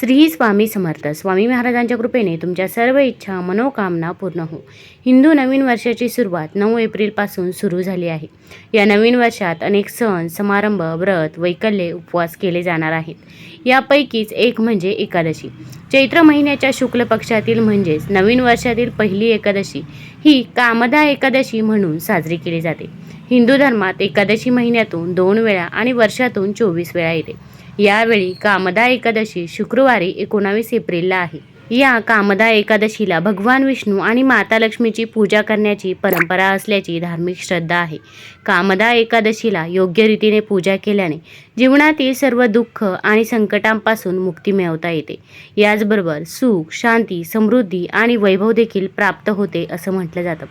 श्री स्वामी समर्थ. स्वामी महाराजांच्या कृपेने तुमच्या सर्व इच्छा मनोकामना पूर्ण हो. हिंदू नवीन वर्षाची सुरुवात नऊ एप्रिलपासून सुरू झाली आहे. या नवीन वर्षात अनेक सण समारंभ व्रत वैकल्ये उपवास केले जाणार आहेत. यापैकीच एक म्हणजे एकादशी. चैत्र महिन्याच्या शुक्ल पक्षातील म्हणजेच नवीन वर्षातील पहिली एकादशी ही कामदा एकादशी म्हणून साजरी केली जाते. हिंदू धर्मात एकादशी महिन्यातून दोन वेळा आणि वर्षातून चोवीस वेळा येते. यावेळी कामदा एकादशी शुक्रवारी एकोणावीस एप्रिलला आहे. या कामदा एकादशीला भगवान विष्णू आणि माता लक्ष्मीची पूजा करण्याची परंपरा असल्याची धार्मिक श्रद्धा आहे. कामदा एकादशीला योग्य रीतीने पूजा केल्याने जीवनातील सर्व दुःख आणि संकटांपासून मुक्ती मिळवता येते. याचबरोबर सुख शांती समृद्धी आणि वैभव देखील प्राप्त होते असं म्हटलं जातं.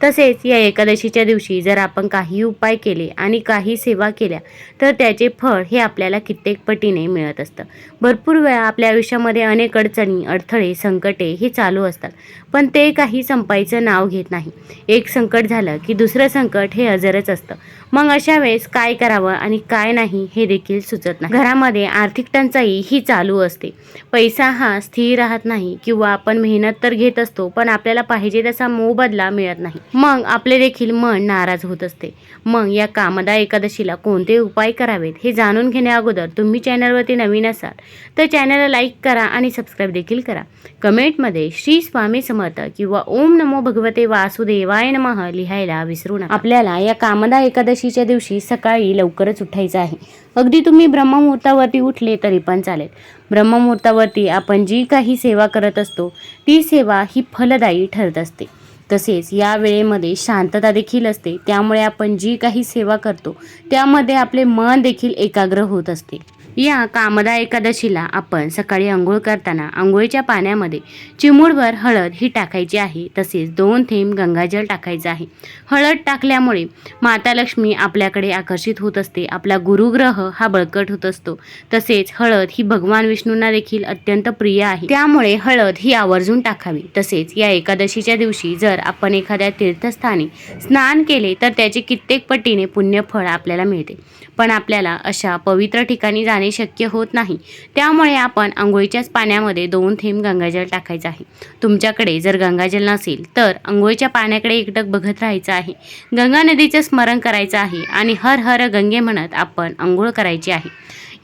तसेच या एकादशीच्या दिवशी जर आपण काही उपाय केले आणि काही सेवा केल्या तर त्याचे फळ हे आपल्याला कित्येक पटीने मिळत असतं. भरपूर वेळा आपल्या आयुष्यामध्ये अनेक अडचणी अडथळे संकटे हे चालू असतात पण ते काही संपायचं नाव घेत नाही. एक संकट झालं की दुसरं संकट हे हजरच असतं. मग अशा वेळेस काय करावं आणि काय नाही हे देखील सुचत नाही. घरामध्ये आर्थिक टंचाई ही चालू असते. पैसा हा स्थिर राहत नाही किंवा आपण मेहनत तर घेत असतो पण आपल्याला पाहिजे तसा मोबदला मिळत नाही. मग आपले देखील मन नाराज होत असते. मग या कामदा एकादशीला कोणते उपाय करावेत हे जाणून घेण्या अगोदर तुम्ही चॅनलवरती नवीन असाल तर चॅनलला लाईक करा आणि सबस्क्राईब देखील करा. कमेंटमध्ये श्री स्वामी समर्थ किंवा ओम नमो भगवते वासुदेवाय नमः लिहायला विसरू नका. आपल्याला या कामदा एकादशीच्या दिवशी सकाळी लवकरच उठायचं आहे. अगदी तुम्ही ब्रह्ममुहूर्तावरती उठले तरी पण चालेल. ब्रह्ममुहूर्तावरती आपण जी काही सेवा करत असतो ती सेवा ही फलदायी ठरत असते. तसेच या वेळेमध्ये शांतता देखील असते. त्यामुळे आपण जी काही सेवा करतो त्यामध्ये आपले मन देखील एकाग्र होत असते. या कामदा एकादशीला आपण सकाळी आंघोळ करताना आंघोळीच्या पाण्यामध्ये चिमूडभर हळद ही टाकायची आहे. तसेच दोन थेंब गंगाजल टाकायचं आहे. हळद टाकल्यामुळे माता लक्ष्मी आपल्याकडे आकर्षित होत असते. आपला गुरुग्रह हा बळकट होत असतो. तसेच हळद ही भगवान विष्णूंना देखील अत्यंत प्रिय आहे. त्यामुळे हळद ही आवर्जून टाकावी. तसेच या एकादशीच्या दिवशी जर आपण एखाद्या तीर्थस्थानी स्नान केले तर त्याचे कित्येक पटीने पुण्यफळ आपल्याला मिळते. पण आपल्याला अशा पवित्र ठिकाणी जाणे शक्य होत नाही. त्यामुळे आपण आंघोळीच्याच पाण्यामध्ये दोन थेंब गंगाजल टाकायचं आहे. तुमच्याकडे जर गंगाजल नसेल तर आंघोळीच्या पाण्याकडे एकटक बघत राहायचं आहे. गंगा नदीचं स्मरण करायचं आहे आणि हर हर गंगे म्हणत आपण आंघोळ करायची आहे.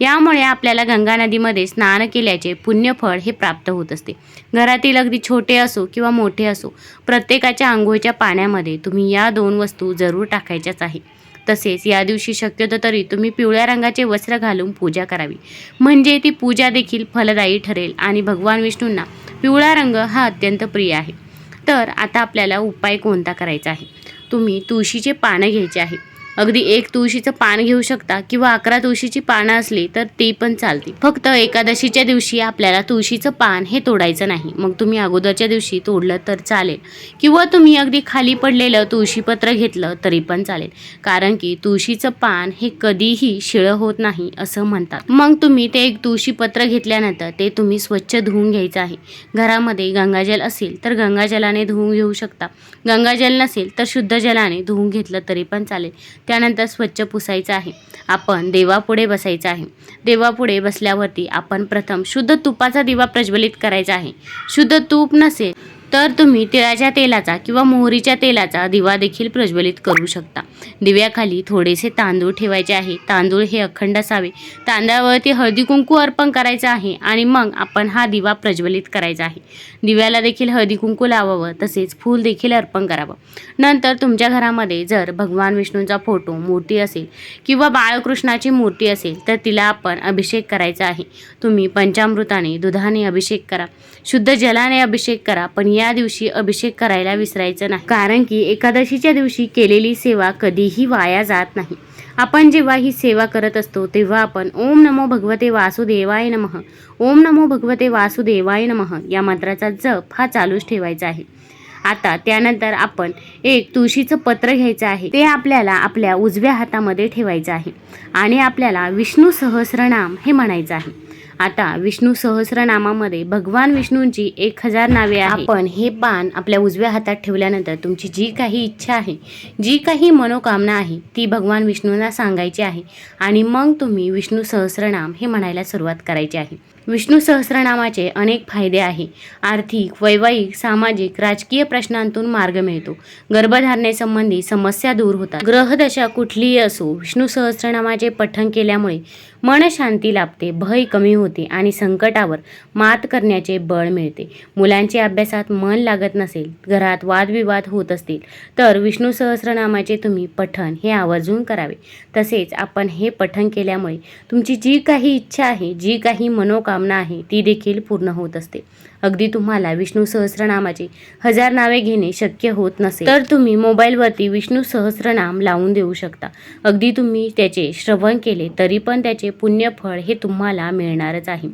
यामुळे आपल्याला गंगा नदीमध्ये स्नान केल्याचे पुण्यफळ हे प्राप्त होत असते. घरातील अगदी छोटे असो किंवा मोठे असो प्रत्येकाच्या आंघोळीच्या पाण्यामध्ये तुम्ही या दोन वस्तू जरूर टाकायच्याच आहे. तसेच या दिवशी शक्यतो तरी तुम्ही पिवळ्या रंगाचे वस्त्र घालून पूजा करावी. म्हणजे ती पूजा देखील फलदायी ठरेल आणि भगवान विष्णूंना पिवळा रंग हा अत्यंत प्रिय आहे. तर आता आपल्याला उपाय कोणता करायचा आहे? तुम्ही तुळशीचे पानं घ्यायचे आहे. अगदी एक तुळशीचं पान घेऊ शकता किंवा अकरा तुळशीची पानं असली तर ती पण चालते फक्त एकादशीच्या दिवशी आपल्याला तुळशीचं पान हे तोडायचं नाही. मग तुम्ही अगोदरच्या दिवशी तोडलं तर चालेल. किंवा तुम्ही अगदी खाली पडलेलं तुळशीपत्र घेतलं तरी पण चालेल. कारण की तुळशीचं पान हे कधीही शिळं होत नाही असं म्हणतात. मग तुम्ही ते एक तुळशीपत्र घेतल्यानंतर ते तुम्ही स्वच्छ धुवून घ्यायचं आहे. घरामध्ये गंगाजल असेल तर गंगाजलाने धुवून घेऊ शकता. गंगाजल नसेल तर शुद्ध जलाने धुवून घेतलं तरी पण चालेल. त्यानंतर स्वच्छ पुसायचं आहे. आपण देवापुढे बसायचं आहे. देवापुढे बसल्यावरती आपण प्रथम शुद्ध तुपाचा दिवा प्रज्वलित करायचा आहे. शुद्ध तूप नसेल तर तुम्ही तिळाच्या तेलाचा किंवा मोहरीच्या तेलाचा दिवा देखील प्रज्वलित करू शकता. दिव्याखाली थोडेसे तांदूळ ठेवायचे आहे. तांदूळ हे अखंड असावे. तांदळावरती हळदी कुंकू अर्पण करायचं आहे आणि मग आपण हा दिवा प्रज्वलित करायचा आहे. दिव्याला देखील हळदी कुंकू लावावं तसेच फूल देखील अर्पण करावं. नंतर तुमच्या घरामध्ये जर भगवान विष्णूंचा फोटो मूर्ती असेल किंवा बाळकृष्णाची मूर्ती असेल तर तिला आपण अभिषेक करायचा आहे. तुम्ही पंचामृताने दुधाने अभिषेक करा. शुद्ध जलाने अभिषेक करा पण या दिवशी अभिषेक करायला विसरायचं नाही. कारण की एकादशीच्या दिवशी केलेली सेवा कधीही वाया जात नाही. आपण जेव्हा ही सेवा करत असतो तेव्हा आपण ओम नमो भगवते वासुदेवाय नमः. ओम नमो भगवते वासुदेवाय नमः या मंत्राचा जप हा चालूच ठेवायचा आहे. आता त्यानंतर आपण एक तुळशीचं पत्र घ्यायचं आहे. ते आपल्याला आपल्या उजव्या हातामध्ये ठेवायचं आहे आणि आपल्याला विष्णू सहस्रनाम हे म्हणायचं आहे. आता विष्णू सहस्रनामामध्ये भगवान विष्णूंची एक हजार नावे आपण हे पान आपल्या उजव्या हातात ठेवल्यानंतर तुमची जी काही इच्छा आहे जी काही मनोकामना आहे ती भगवान विष्णूंना सांगायची आहे. आणि मग तुम्ही विष्णू सहस्रनाम हे म्हणायला सुरुवात करायची आहे. विष्णू सहस्रनामाचे अनेक फायदे आहे. आर्थिक वैवाहिक सामाजिक राजकीय प्रश्नांतून मार्ग मिळतो. गर्भधारणेसंबंधी समस्या दूर होतात. ग्रहदशा कुठलीही असो विष्णू सहस्रनामाचे पठण केल्यामुळे मन शांती लाभते भय कमी होते आणि संकटावर मात करण्याचे बळ मिळते. मुलांचे अभ्यासात मन लागत नसेल घरात वादविवाद होत असतील तर विष्णू सहस्रनामाचे तुम्ही पठण हे आवर्जून करावे. तसेच आपण हे पठण केल्यामुळे तुमची जी काही इच्छा आहे जी काही मनोकामना आहे ती देखील पूर्ण होत असते. अगदी तुम्हाला विष्णू सहस्रनामाचे हजार नावे घेणे शक्य होत नसेल तर तुम्ही मोबाईलवरती विष्णू सहस्रनाम लावून देऊ शकता. अगदी तुम्ही त्याचे श्रवण केले तरी पण त्याचे पुण्यफळ हे तुम्हाला मिळणारच आहे.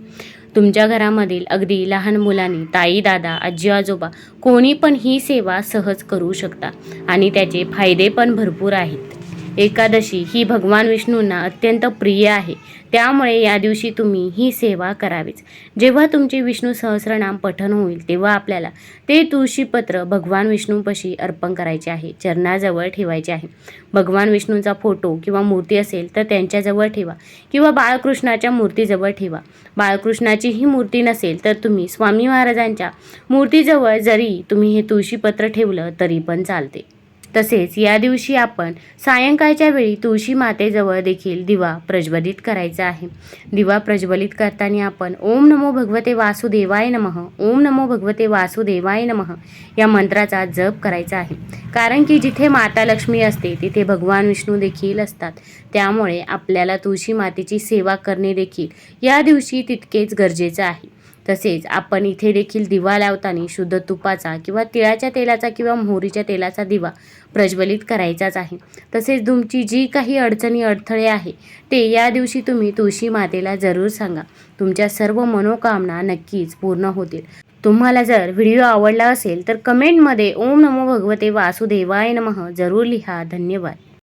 तुमच्या घरामधील अगदी लहान मुलांनी ताई दादा आजी आजोबा कोणी पण ही सेवा सहज करू शकता आणि त्याचे फायदे पण भरपूर आहेत. एकादशी ही भगवान विष्णूंना अत्यंत प्रिय आहे. त्यामुळे या दिवशी तुम्ही ही सेवा करावीच. जेव्हा तुमचे विष्णू सहस्रनाम पठन होईल तेव्हा आपल्याला ते तुळशीपत्र भगवान विष्णूपशी अर्पण करायचे आहे चरणाजवळ ठेवायचे आहे. भगवान विष्णूंचा फोटो किंवा मूर्ती असेल तर त्यांच्याजवळ ठेवा किंवा बाळकृष्णाच्या मूर्तीजवळ ठेवा. बाळकृष्णाची ही मूर्ती नसेल तर तुम्ही स्वामी महाराजांच्या मूर्तीजवळ जरी तुम्ही हे तुळशीपत्र ठेवलं तरी पण चालते. तसेच या दिवशी आपण सायंकाळच्या वेळी तुळशी मातेजवळ देखील दिवा प्रज्वलित करायचा आहे. दिवा प्रज्वलित करताना आपण ओम नमो भगवते वासुदेवाय नमः ओम नमो भगवते वासुदेवाय नमः या मंत्राचा जप करायचा आहे. कारण की जिथे माता लक्ष्मी असते तिथे भगवान विष्णू देखील असतात. त्यामुळे आपल्याला तुळशी मातेची सेवा करणे देखील या दिवशी तितकेच गरजेचं आहे. तसेच आपण इथे देखील दिवा लावताना शुद्ध तुपाचा किंवा तिळाच्या तेलाचा किंवा मोहरीच्या तेलाचा दिवा प्रज्वलित करायचाच आहे. तसेच तुमची जी काही अडचणी अडथळे आहे ते या दिवशी तुम्ही तुळशी मातेला जरूर सांगा. तुमच्या सर्व मनोकामना नक्कीच पूर्ण होतील. तुम्हाला जर व्हिडिओ आवडला असेल तर कमेंटमध्ये ओम नमो भगवते वासुदेवाय नमः जरूर लिहा. धन्यवाद.